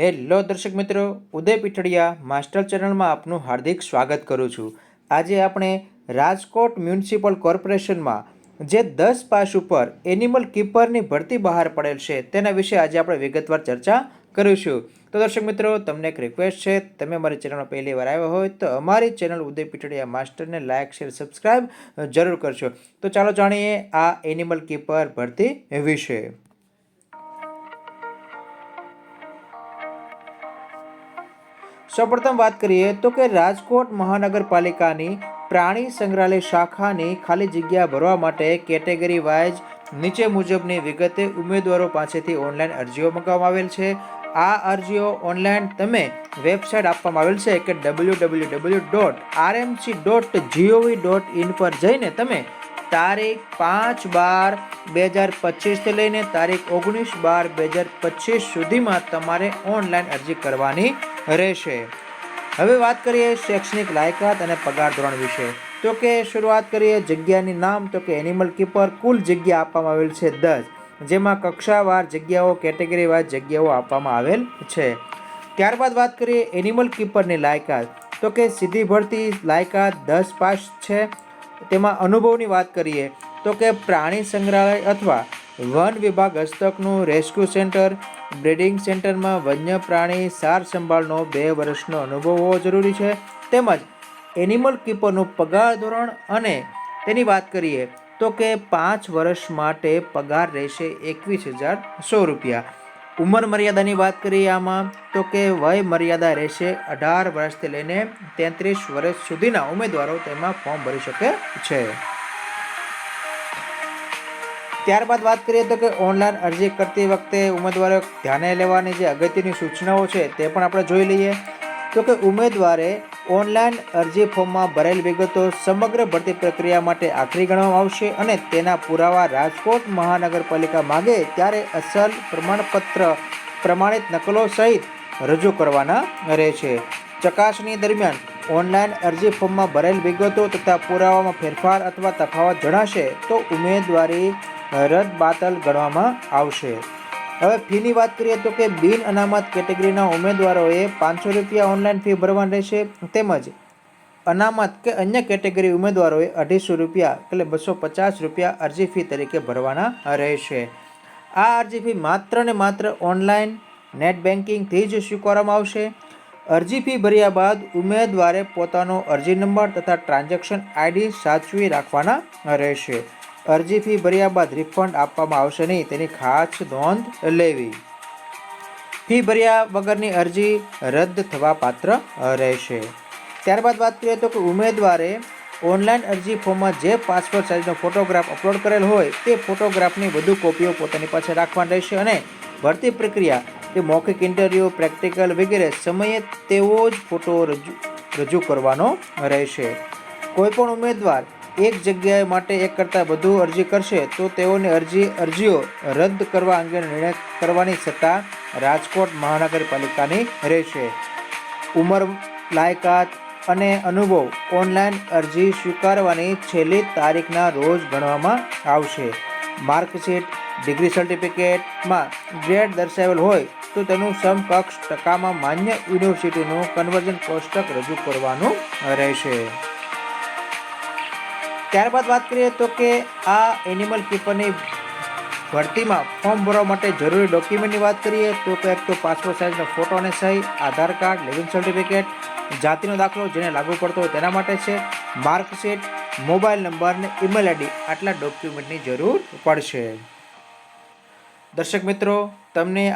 Hello દર્શક મિત્રો, ઉદય Pithadiya master ચેનલમાં આપનું હાર્દિક સ્વાગત કરું છું. આજે આપણે રાજકોટ મ્યુનિસિપલ કોર્પોરેશનમાં જે દસ પાસ ઉપર એનિમલ કીપરની ભરતી બહાર પડેલ છે તેના વિશે આજે આપણે વિગતવાર ચર્ચા કરીશું. તો દર્શક મિત્રો, તમને એક રિક્વેસ્ટ છે, તમે અમારી ચેનલમાં પહેલી વાર આવ્યા હોય તો અમારી ચેનલ ઉદય પીઠડિયા માસ્ટરને લાઇક, શેર, સબસ્ક્રાઇબ જરૂર કરશો તો ચાલો જાણીએ આ એનિમલ કીપર ભરતી વિશે. સૌપ્રથમ વાત કરીએ તો કે રાજકોટ મહાનગરપાલિકાની પ્રાણી સંગ્રહાલય શાખાની ખાલી જગ્યા ભરવા માટે કેટેગરી વાઇઝ નીચે મુજબની વિગતે ઉમેદવારો પાસેથી ઓનલાઈન અરજીઓ મંગાવવામાં આવેલ છે. આ અરજીઓ ઓનલાઈન તમે વેબસાઇટ આપવામાં આવેલ છે કે W W W dot RMC dot gov dot in પર જઈને તમે તારીખ પાંચ બાર બે હજાર પચીસથી લઈને તારીખ ઓગણીસ બાર બે હજાર પચીસ સુધીમાં તમારે ઓનલાઈન અરજી કરવાની રહેશે. હવે વાત કરીએ શૈક્ષણિક લાયકાત અને પગાર ધોરણ વિશે. તો કે શરૂઆત કરીએ જગ્યાની નામ, તો કે એનિમલ કીપર કુલ જગ્યા આપવામાં આવેલ છે દસ, જેમાં કક્ષાવાર જગ્યાઓ કેટેગરીવાર જગ્યાઓ આપવામાં આવેલ છે. ત્યારબાદ વાત કરીએ એનિમલ કીપરની લાયકાત. તો કે સીધી ભરતી લાયકાત દસ પાસ છે. તેમાં અનુભવની વાત કરીએ, તો કે પ્રાણી સંગ્રહાલય અથવા વન વિભાગ હસ્તકનું રેસ્ક્યુ સેન્ટર, બ્રિડિંગ સેન્ટરમાં વન્ય પ્રાણી સાર સંભાળનો બે વર્ષનો અનુભવ હોવો જરૂરી છે. તેમજ એનિમલ કીપરનું પગાર ધોરણ અને તેની વાત કરીએ તો કે પાંચ વર્ષ માટે પગાર રહેશે એકવીસ હજાર સો રૂપિયા. ઉંમર મર્યાદાની વાત કરીએ આમાં તો કે વય મર્યાદા રહેશે અઢાર વર્ષથી લઈને તેત્રીસ વર્ષ સુધીના ઉમેદવારો તેમાં ફોર્મ ભરી શકે છે. ત્યારબાદ વાત કરીએ તો કે ઓનલાઈન અરજી કરતી વખતે ઉમેદવારો ધ્યાને લેવાની જે અગત્યની સૂચનાઓ છે તે પણ આપણે જોઈ લઈએ. તો કે ઉમેદવારે ઓનલાઈન અરજી ફોર્મમાં ભરેલ વિગતો સમગ્ર ભરતી પ્રક્રિયા માટે આખરી ગણવામાં આવશે અને તેના પુરાવા રાજકોટ મહાનગરપાલિકા માગે ત્યારે અસલ પ્રમાણપત્ર, પ્રમાણિત નકલો સહિત રજૂ કરવાના રહેશે ચકાસણી દરમિયાન ઓનલાઈન અરજી ફોર્મમાં ભરેલ વિગતો તથા પુરાવામાં ફેરફાર અથવા તફાવત જણાશે તો ઉમેદવારી રદ બાતલ ગણવામાં આવશે. હવે ફીની વાત કરીએ તો કે બિન અનામત કેટેગરીના ઉમેદવારોએ પાંચસો રૂપિયા ઓનલાઈન ફી ભરવાની રહેશે. તેમજ અનામત કે અન્ય કેટેગરી ઉમેદવારોએ અઢીસો રૂપિયા એટલે બસો પચાસ રૂપિયા અરજી ફી તરીકે ભરવાના રહેશે. આ અરજી ફી માત્ર ને માત્ર ઓનલાઈન નેટ બેન્કિંગથી જ સ્વીકારવામાં આવશે. અરજી ફી ભર્યા બાદ ઉમેદવારે પોતાનો અરજી નંબર તથા ટ્રાન્ઝેક્શન આઈડી સાચવી રાખવાના રહેશે. અરજી ફી ભર્યા બાદ રિફંડ આપવામાં આવશે નહીં. તેની ખાસ નોંધ લેવી. ફી ભર્યા વગરની અરજી રદ થવા પાત્ર રહેશે. ત્યારબાદ વાત કરીએ તો કે ઉમેદવારે ઓનલાઈન અરજી ફોર્મમાં જે પાસપોર્ટ સાઇઝનો ફોટોગ્રાફ અપલોડ કરેલ હોય તે ફોટોગ્રાફની વધુ કોપીઓ પોતાની પાસે રાખવાની રહેશે અને ભરતી પ્રક્રિયા કે મૌખિક ઇન્ટરવ્યૂ, પ્રેક્ટિકલ વગેરે સમયે તેવો જ ફોટો રજૂ રજૂ કરવાનો રહેશે. કોઈપણ ઉમેદવાર એક જગ્યાએ માટે એક કરતાં વધુ અરજી કરશે, તો તેઓની અરજી, અરજીઓ રદ કરવા અંગે નિર્ણય કરવાની સત્તા રાજકોટ મહાનગરપાલિકાની રહેશે. ઉંમર, લાયકાત અને અનુભવ ઓનલાઈન અરજી સ્વીકારવાની છેલ્લી તારીખના રોજ ગણવામાં આવશે. માર્કશીટ, ડિગ્રી સર્ટિફિકેટમાં ગ્રેડ દર્શાવેલ હોય તો તેનું સમકક્ષ ટકામાં માન્ય યુનિવર્સિટીનું કન્વર્જન કોષ્ટક રજૂ કરવાનું રહેશે. ત્યારબાદ વાત કરીએ તો કે આ એનિમલ કીપરની ભરતીમાં ફોર્મ ભરવા માટે જરૂરી ડોક્યુમેન્ટની વાત કરીએ તો કે એક તો પાસપોર્ટ સાઇઝનો ફોટો અને સહી, આધાર કાર્ડ લિવિંગ સર્ટિફિકેટ જાતિનો દાખલો જેને લાગુ પડતો હોય તેના માટે છે. માર્કશીટ મોબાઈલ નંબર અને ઈમેલ આઈડી આટલા ડોક્યુમેન્ટની જરૂર પડશે. દર્શક મિત્રો, તમને